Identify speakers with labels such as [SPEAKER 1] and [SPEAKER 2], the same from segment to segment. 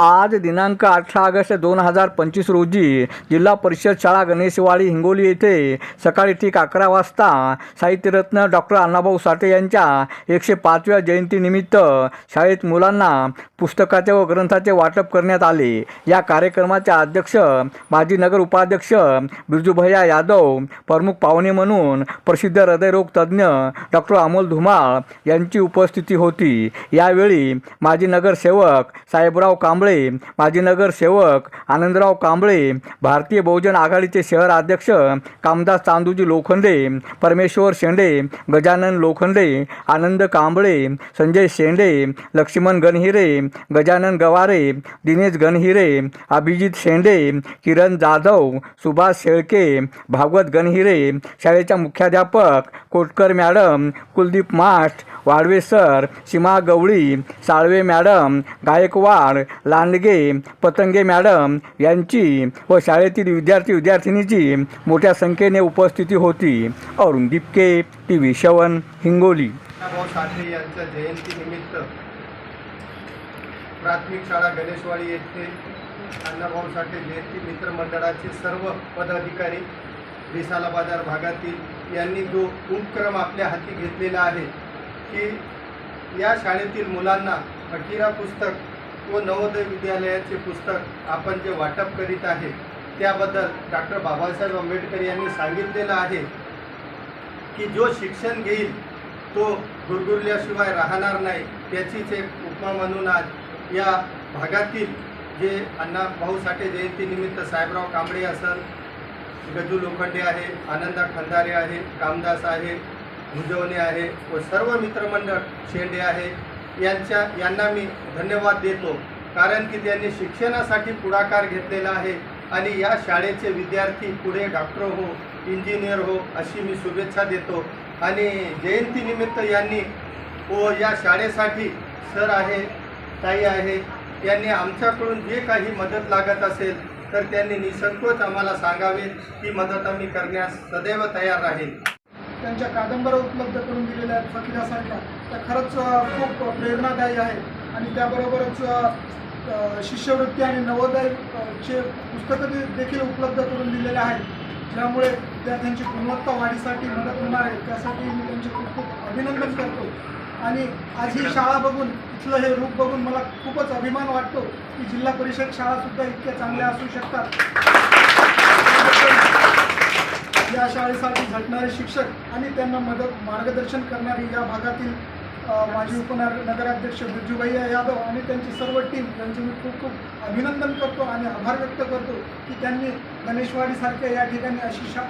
[SPEAKER 1] आज दिनांक अठरा ऑगस्ट दोन हजार पंचवीस रोजी जिल्हा परिषद शाळा गणेशवाडी हिंगोली येथे सकाळी ठीक अकरा वाजता साहित्यरत्न डॉक्टर अण्णाभाऊ साठे यांच्या एकशे पाचव्या जयंतीनिमित्त शाळेत मुलांना पुस्तकाचे व ग्रंथाचे वाटप करण्यात आले. या कार्यक्रमाचे अध्यक्ष माजी नगर उपाध्यक्ष बिरजूभैया यादव प्रमुख पाहुणे म्हणून प्रसिद्ध हृदयरोग तज्ज्ञ डॉक्टर अमोल धुमाळ यांची उपस्थिती होती. यावेळी माजी नगरसेवक साहेबराव कांबळे माजी नगरसेवक आनंदराव कांबळे भारतीय बहुजन आघाडीचे शहर अध्यक्ष कामदास चांदूजी लोखंडे परमेश्वर शेंडे गजानन लोखंडे आनंद कांबळे संजय शेंडे लक्ष्मण गणहिरे गजानन गवारे दिनेश गणहिरे अभिजित शेंडे किरण जाधव सुभाष शेळके भागवत गणहिरे शाळेच्या मुख्याध्यापक कोटकर मॅडम कुलदीप मास्ट Wadve sir Seema Gawali Salve madam Gaikwad Landge Patange madam यांची व शाळेतील विद्यार्थी विद्यार्थिनीची मोठ्या संख्येने उपस्थिती होती. अरुण दिपके टी व्ही शवन हिंगोली.
[SPEAKER 2] अण्णाभाऊ साठे यांच्या जयंतीनिमित्त प्राथमिक शाळा गणेशवाडी येथे अण्णाभाऊ साठे जयंती मित्रमंडळाचे सर्व पदाधिकारी रिसाला बाजार भागातील यांनी जो उपक्रम आपल्या हाती घेतलेला आहे की या शाळेतील मुलांना अकिरा पुस्तक व नवोदय विद्यालयाचे पुस्तक आपण जे वाटप करीत आहे त्याबद्दल डॉक्टर बाबासाहेब आंबेडकर यांनी सांगितलेलं आहे की जो शिक्षण घेईल तो गुरगुरल्याशिवाय राहणार नाही. त्याचीच एक उपमा म्हणून आज या भागातील जे अण्णा भाऊ साठे जयंतीनिमित्त साहेबराव कांबळे असल गजू लोखंडे आहे आनंदा खंदारे आहे कामदास आहे भुजवणे आहे. व सर्व मित्रमंडळ शेंडे आहे. यांच्या यांना मी धन्यवाद देतो. कारण की त्यांनी शिक्षणासाठी पुढाकार घेतलेला आहे. आणि या शाळेचे विद्यार्थी पुढे डॉक्टर हो इंजिनियर हो अशी मी शुभेच्छा देतो. आणि जयंतीनिमित्त यांनी व या शाळेसाठी सर आहे ताई आहे यांनी आमच्याकडून जे काही मदत लागत असेल तर त्यांनी निसंकोच आम्हाला सांगावे. ती मदत आम्ही करण्यास सदैव तयार राहील.
[SPEAKER 3] त्यांच्या कादंबऱ्या उपलब्ध करून दिलेल्या आहेत फकीरासारख्या. त्या खरंच खूप प्रेरणादायी आहे. आणि त्याबरोबरच शिष्यवृत्ती आणि नवोदय चे पुस्तकं दे- देखील उपलब्ध करून दिलेले आहेत. ज्यामुळे विद्यार्थ्यांची गुणवत्ता वाढीसाठी मदत होणार आहे. त्यासाठी मी त्यांचे खूप खूप अभिनंदन करतो. आणि आज ही शाळा बघून इथलं हे रूप बघून मला खूपच अभिमान वाटतो की जिल्हा परिषद शाळासुद्धा इतक्या चांगल्या असू शकतात. या शाळेसाठी झटणारे शिक्षक आणि त्यांना मदत मार्गदर्शन करणारी या भागातील माजी उपनगर नगराध्यक्ष बिरजूभैया यादव आणि त्यांची सर्व टीम यांचे मी खूप खूप अभिनंदन करतो आणि आभार व्यक्त करतो की त्यांनी गणेशवाडीसारख्या या ठिकाणी अशी शा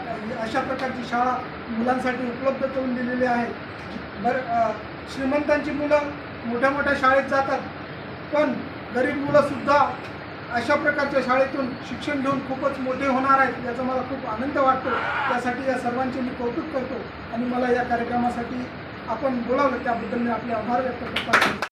[SPEAKER 3] अशा प्रकारची शाळा मुलांसाठी उपलब्ध करून दिलेली आहे. बरं श्रीमंतांची मुलं मोठ्या मोठ्या शाळेत जातात पण गरीब मुलंसुद्धा अशा प्रकारच्या शाळेतून शिक्षण घेऊन खूपच मोठे होणार आहेत याचा मला खूप आनंद वाटतो. त्यासाठी या सर्वांचे मी कौतुक करतो आणि मला या कार्यक्रमासाठी आपण बोलावलं त्याबद्दल मी आपले आभार व्यक्त करतो.